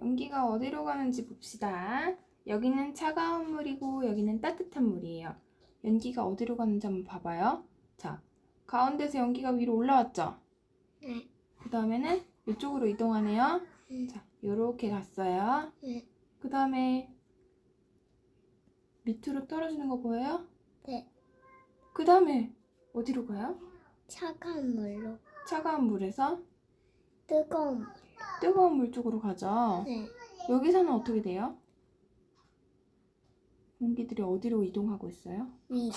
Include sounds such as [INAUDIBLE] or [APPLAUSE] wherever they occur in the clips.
연기가 어디로 가는지 봅시다. 여기는 차가운 물이고 여기는 따뜻한 물이에요. 연기가 어디로 가는지 한번 봐봐요. 자, 가운데서 연기가 위로 올라왔죠? 네. 그 다음에는 이쪽으로 이동하네요. 음. 자, 요렇게 갔어요. 네. 그 다음에 밑으로 떨어지는 거 보여요? 네. 그 다음에 어디로 가요? 차가운 물로 차가운 물에서 뜨거운 물. 뜨거운 물 쪽으로 가죠. 네. 여기서는 어떻게 돼요? 공기들이 어디로 이동하고 있어요? 위로.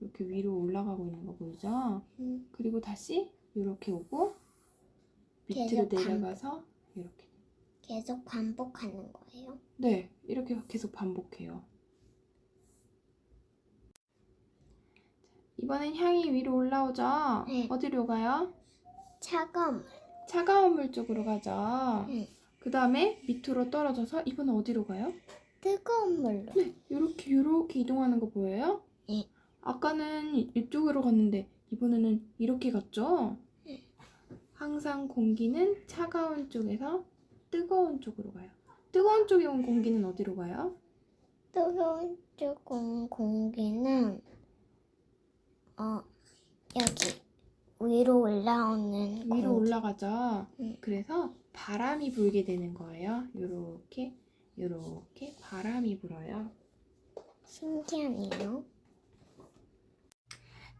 이렇게 위로 올라가고 있는 거 보이죠? 음. 그리고 다시 이렇게 오고 밑으로 계속. 내려가서 이렇게. 계속 반복하는 거예요. 네, 이렇게 계속 반복해요. 이번엔 향이 위로 올라오죠? 네. 어디로 가요? 차가운 물. 차가운 물 쪽으로 가죠. 네. 그 다음에 밑으로 떨어져서 이번엔 어디로 가요? 뜨거운 물로. 네, 이렇게 이렇게 이동하는 거 보여요? 네. 아까는 이쪽으로 갔는데 이번에는 이렇게 갔죠? 네. 항상 공기는 차가운 쪽에서 뜨거운 쪽으로 가요. 뜨거운 쪽에 온 공기는 어디로 가요? 뜨거운 쪽 공- 공기는 어 여기 위로 올라오는 위로 공기. 올라가죠. 네. 그래서 바람이 불게 되는 거예요. 요렇게 요렇게 바람이 불어요. 신기하네요.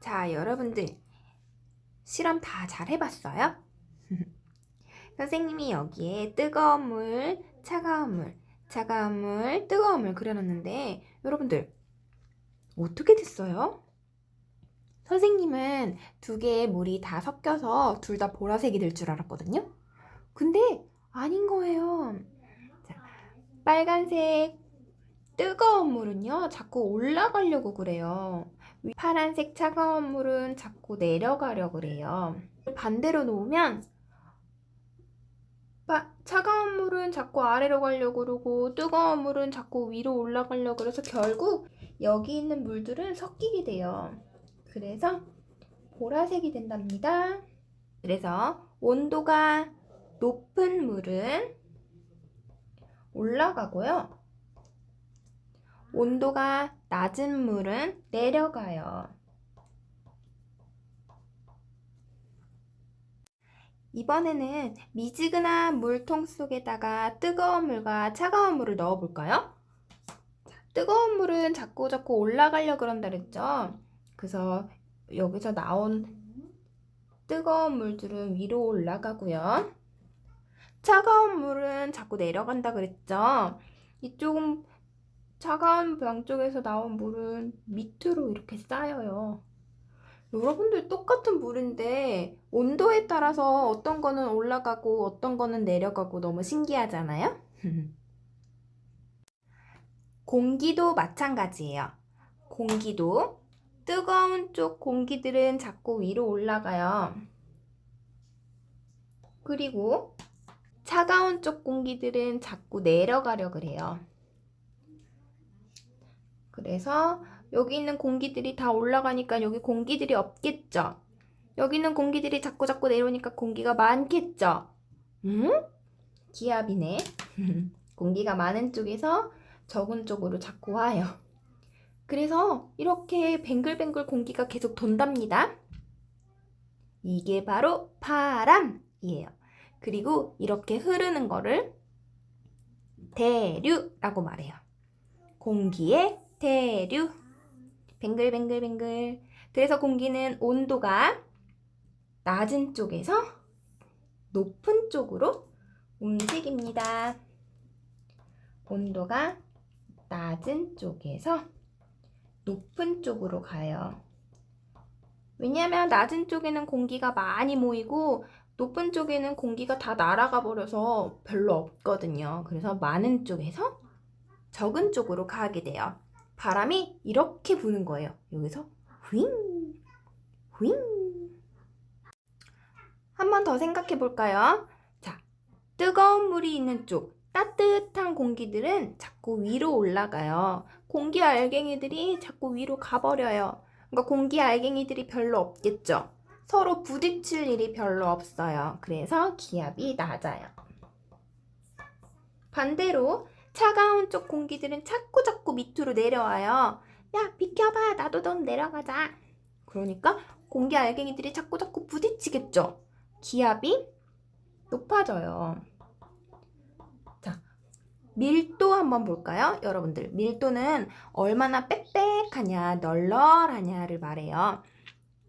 자, 여러분들 실험 다 잘 해봤어요? [LAUGHS] 선생님이 여기에 뜨거운 물, 차가운 물, 차가운 물, 뜨거운 물 그려놨는데 여러분들 어떻게 됐어요? 선생님은 두 개의 물이 다 섞여서 둘 다 보라색이 될 줄 알았거든요. 근데 아닌 거예요. 자, 빨간색 뜨거운 물은요 자꾸 올라가려고 그래요. 파란색 차가운 물은 자꾸 내려가려 그래요. 반대로 놓으면 빠- 차가운 물은 자꾸 아래로 가려고 그러고 뜨거운 물은 자꾸 위로 올라가려고 그래서 결국 여기 있는 물들은 섞이게 돼요. 그래서 보라색이 된답니다. 그래서 온도가 높은 물은 올라가고요. 온도가 낮은 물은 내려가요. 이번에는 미지근한 물통 속에다가 뜨거운 물과 차가운 물을 넣어 볼까요? 자, 뜨거운 물은 자꾸 자꾸 올라가려 그런다 그랬죠? 그래서 여기서 나온 뜨거운 물들은 위로 올라가고요. 차가운 물은 자꾸 내려간다 그랬죠? 이쪽은 차가운 병 쪽에서 나온 물은 밑으로 이렇게 쌓여요. 여러분들 똑같은 물인데 온도에 따라서 어떤 거는 올라가고 어떤 거는 내려가고 너무 신기하잖아요? [LAUGHS] 공기도 마찬가지예요. 공기도 뜨거운 쪽 공기들은 자꾸 위로 올라가요. 그리고 차가운 쪽 공기들은 자꾸 내려가려 그래요. 그래서 여기 있는 공기들이 다 올라가니까 여기 공기들이 없겠죠? 여기 있는 공기들이 자꾸 자꾸 내려오니까 공기가 많겠죠? 음? 기압이네. [LAUGHS] 공기가 많은 쪽에서 적은 쪽으로 자꾸 와요. 그래서 이렇게 뱅글뱅글 공기가 계속 돈답니다. 이게 바로 바람이에요. 그리고 이렇게 흐르는 거를 대류라고 말해요. 공기의 대류. 뱅글뱅글뱅글. 그래서 공기는 온도가 낮은 쪽에서 높은 쪽으로 움직입니다. 온도가 낮은 쪽에서 높은 쪽으로 가요. 왜냐하면 낮은 쪽에는 공기가 많이 모이고 높은 쪽에는 공기가 다 날아가 버려서 별로 없거든요. 그래서 많은 쪽에서 적은 쪽으로 가게 돼요. 바람이 이렇게 부는 거예요. 여기서 휘잉, 휘잉. 한 번 더 생각해 볼까요? 자, 뜨거운 물이 있는 쪽, 따뜻한 공기들은 자꾸 위로 올라가요. 공기 알갱이들이 자꾸 위로 가버려요. 그러니까 공기 알갱이들이 별로 없겠죠. 서로 부딪힐 일이 별로 없어요. 그래서 기압이 낮아요. 반대로 차가운 쪽 공기들은 자꾸 자꾸 밑으로 내려와요. 야, 비켜봐. 나도 넌 내려가자. 그러니까 공기 알갱이들이 자꾸 자꾸 부딪히겠죠. 기압이 높아져요. 자, 밀도 한번 볼까요? 여러분들, 밀도는 얼마나 빽빽하냐, 널널하냐를 말해요.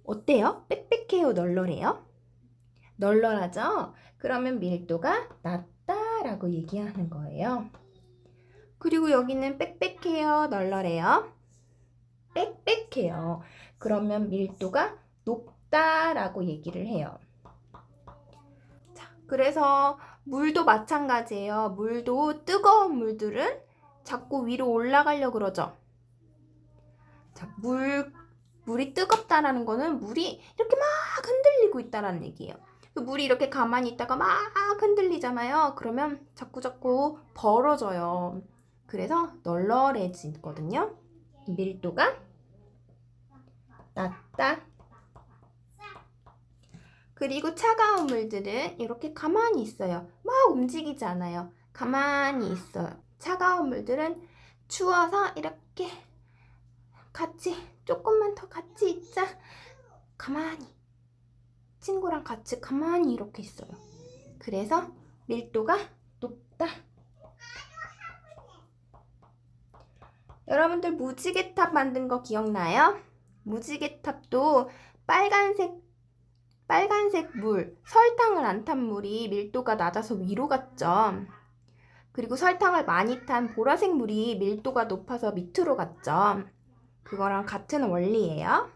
어때요? 빽빽해요, 널널해요? 널널하죠? 그러면 밀도가 낮다라고 얘기하는 거예요. 그리고 여기는 빽빽해요, 널널해요? 빽빽해요. 그러면 밀도가 높다라고 얘기를 해요. 자, 그래서 물도 마찬가지예요. 물도 뜨거운 물들은 자꾸 위로 올라가려 그러죠. 자, 물 물이 뜨겁다라는 거는 물이 이렇게 막 흔들리고 있다라는 얘기예요. 그 물이 이렇게 가만히 있다가 막 흔들리잖아요. 그러면 자꾸 자꾸 벌어져요. 그래서 널널해지거든요. 밀도가 낮다. 그리고 차가운 물들은 이렇게 가만히 있어요. 막 움직이지 않아요. 가만히 있어요. 차가운 물들은 추워서 이렇게 같이 조금만 더 같이 있자. 가만히 친구랑 같이 가만히 이렇게 있어요. 그래서 밀도가 높다. 여러분들 무지개탑 만든 거 기억나요? 무지개탑도 빨간색 빨간색 물, 설탕을 안 탄 물이 밀도가 낮아서 위로 갔죠. 그리고 설탕을 많이 탄 보라색 물이 밀도가 높아서 밑으로 갔죠. 그거랑 같은 원리예요.